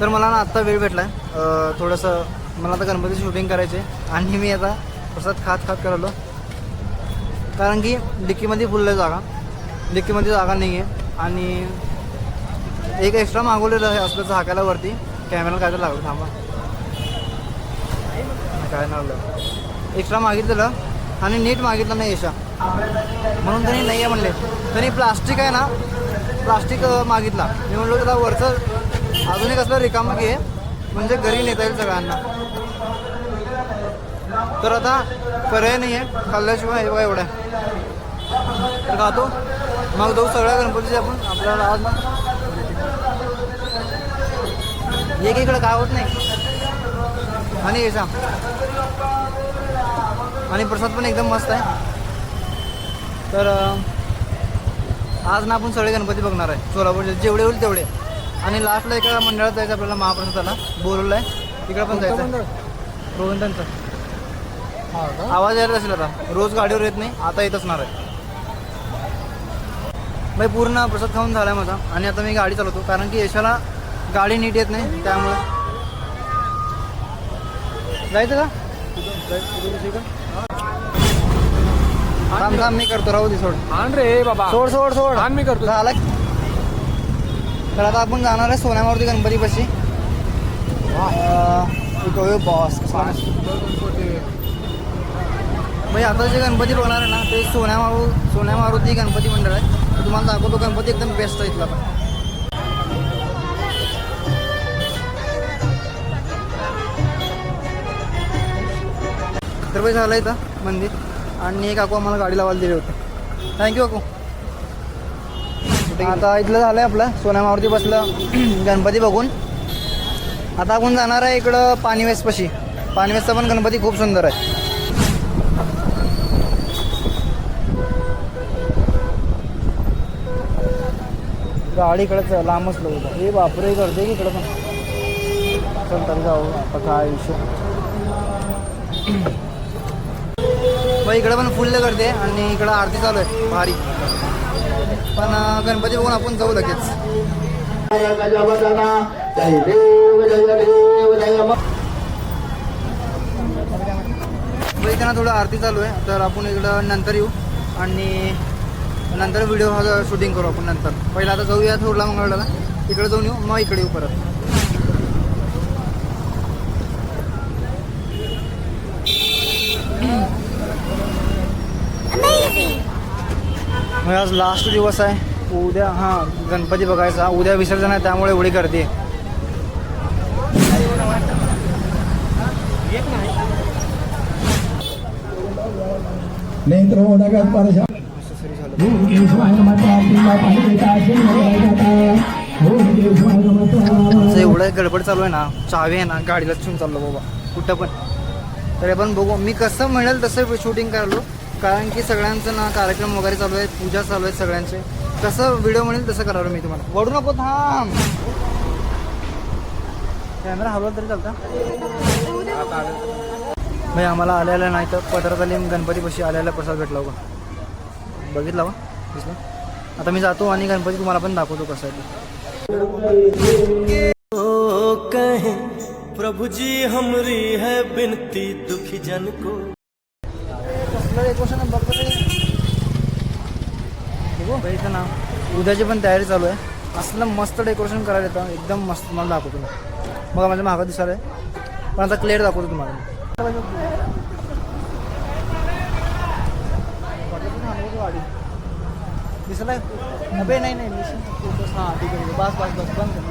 तर मला ना आत्ता वेळ भेटला आहे थोडंसं मला आता गणपती शूटिंग करायचे आणि मी आता प्रसाद खात खात करालो कारण की डिक्कीमध्ये फुल आहे जागा. डिक्कीमध्ये जागा नाही आहे आणि एक एक्स्ट्रा मागवलेलं आहे असल्याचं हाकायला वरती. कॅमेरा काय तर लागलं. थांबा. काय लागलं एक्स्ट्रा मागितलेलं. आणि नीट मागितलं नाही यशा. म्हणून त्यांनी नाही आहे म्हणले. त्यांनी प्लास्टिक आहे ना. प्लास्टिक मागितला. मी म्हणलो त्याला वरचं अजून एक असलं रिकामं घे म्हणजे घरी नेता येईल सगळ्यांना. तर आता पर्याय नाही आहे खाल्ल्याशिवाय हे बघा एवढं तर खातो. मग जाऊ सगळ्या गणपतीचे आपण. आपल्याला आज एक इकडं काय होत नाही. आणि येसा आणि प्रसाद पण एकदम मस्त आहे. तर आज ना आपण सगळे गणपती बघणार आहे. सोलापूरचे जेवढे होईल तेवढे. आणि लास्टला एका मंडळात जायचं आपल्याला महाप्रसादाला. बोलवलं आहे तिकडे पण जायचं आहे. रोहनदांचं आवाज यायला असेल आता. रोज गाडीवर येत नाही आता येत असणार आहे भाई पूर्ण प्रसाद खाऊन झाला आहे माझा. आणि आता मी गाडी चालवतो. कारण की यशाला गाडी नीट येत नाही त्यामुळे. जायचं का? थांब थांब मी करतो. राहू दे सोड. आण रे बाबा. सोड सोड सोड. आण मी करतो. झाला. तर आता आपण जाणार आहे सोन्यामारुती गणपतीपाशी. बॉस म्हणजे आता जे गणपती बघणार आहे ना ते सोन्या मारू सोन्या मारुती गणपती मंडळ आहे. तुम्हाला दाखवतो गणपती एकदम बेस्ट आहे इथला पण. तर भाई झालं इथं मंदिर. आणि एक काकू आम्हाला गाडी लावायला दिली होती. थँक्यू काकू. आता इथलं झालं आहे आपलं सोन्यामारती बसलं गणपती बघून. आता आपण जाणार आहे इकडं पाणीवेसपाशी. पाणीवेसचा पण गणपती खूप सुंदर आहे. गाडी इकडंच लांबच लोक हे बापरे करते की इकडं पण. चल तर जाऊ. आता काय विषय? मग इकडं पण फुल्ल करते आणि इकडं आरती चालू आहे भारी. पण गणपती बघून आपण जाऊ लगेच. मग ना थोडं आरती चालू आहे तर आपण इकडं नंतर येऊ आणि नंतर व्हिडिओ हा शूटिंग करू आपण नंतर. पहिला आता जाऊया थोडला मंगळला. इकडे जाऊन येऊ मग इकडे येऊ परत. मग आज लास्ट दिवस आहे. उद्या हां गणपती बघायचा. उद्या विसर्जन आहे त्यामुळे एवढी गर्दी आहे. एवढं गडबड चालू आहे ना चावी आहे ना गाडीला ठेवून चाललो बाबा. कुठं पण. तरी आपण बघू मी कसं मिळेल तसं शूटिंग करायलो. कारण की सगळ्यांचं ना कार्यक्रम वगैरे चालू आहे पूजा चालू आहेत सगळ्यांचे. कसं व्हिडिओ म्हणेल तसं करावं मी तुम्हाला. वडू नको थांब. कॅमेरा हलवला तरी चालता. भाई आम्हाला आलेलं नाही तर पत्रातली गणपतीपाशी आलेला प्रसाद भेटला बघा. बघितला बा? दिसला? आता मी जातो आणि गणपती तुम्हाला पण दाखवतो कसं आहे ओ कहे प्रभु हमरी है बिनती दुखी जन को। कसलं डेकोरेशन बघतो ते बघू. ना उद्याची पण तयारी चालू आहे. असलं मस्त डेकोरेशन करायला येतं. एकदम मस्त मला दाखवतो बघा माझ्या मागं दिसायला आहे. पण आता क्लिअर दाखवतो तुम्हाला गाडी दिसलाय? अबे नाही नाही. मिशन फोकस हां ठीक आहे. बस बस बस. बंद कर.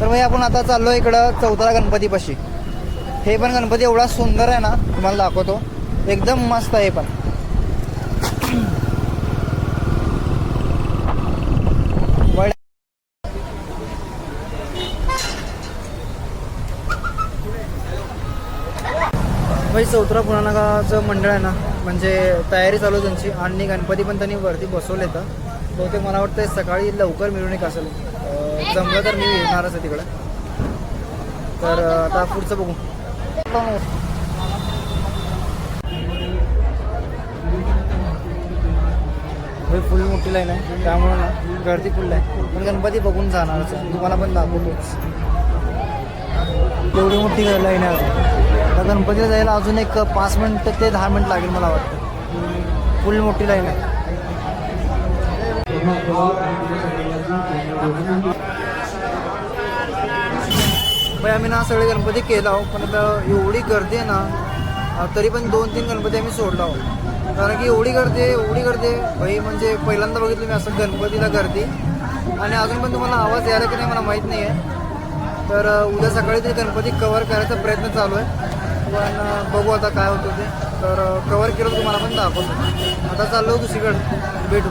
तर मग आपण आता चाललो इकडं चौथरा गणपतीपाशी. हे पण गणपती एवढा सुंदर आहे ना तुम्हाला दाखवतो. एकदम मस्त आहे हे पण. चौथरा पुराणाचं मंडळ आहे ना म्हणजे तयारी चालू त्यांची आणि गणपती पण त्यांनी वरती बसवले तर बहुतेक मला वाटतं सकाळी लवकर मिरवणूक असेल. जमलं तर मी येणारच आहे तिकडे. तर आता पुढचं बघू. हे फुल मोठी लाईन आहे. त्यामुळे ना गर्दी फुल आहे. पण गणपती बघून जाणारच आहे. तुम्हाला पण दाखवतोच. एवढी मोठी लाईन आहे अजून. त्या गणपतीला जायला अजून एक पाच मिनटं ते दहा मिनिट लागेल मला वाटतं. फुल मोठी लाईन आहे. पण आम्ही ना सगळे गणपती केला आहोत पण आता एवढी गर्दी आहे ना तरी पण दोन तीन गणपती आम्ही सोडला आहोत. कारण की एवढी गर्दी आहे एवढी गर्दी आहे. म्हणजे पहिल्यांदा बघितलं मी असं गणपतीला गर्दी. आणि अजून पण तुम्हाला आवाज यायला की नाही मला माहीत नाही आहे. तर उद्या सकाळी ते गणपती कवर करायचा प्रयत्न चालू आहे. पण बघू आता काय होतं ते. तर कवर केलं तुम्हाला पण दाखवतो. आता चाललो दुसरीकडे. भेटू.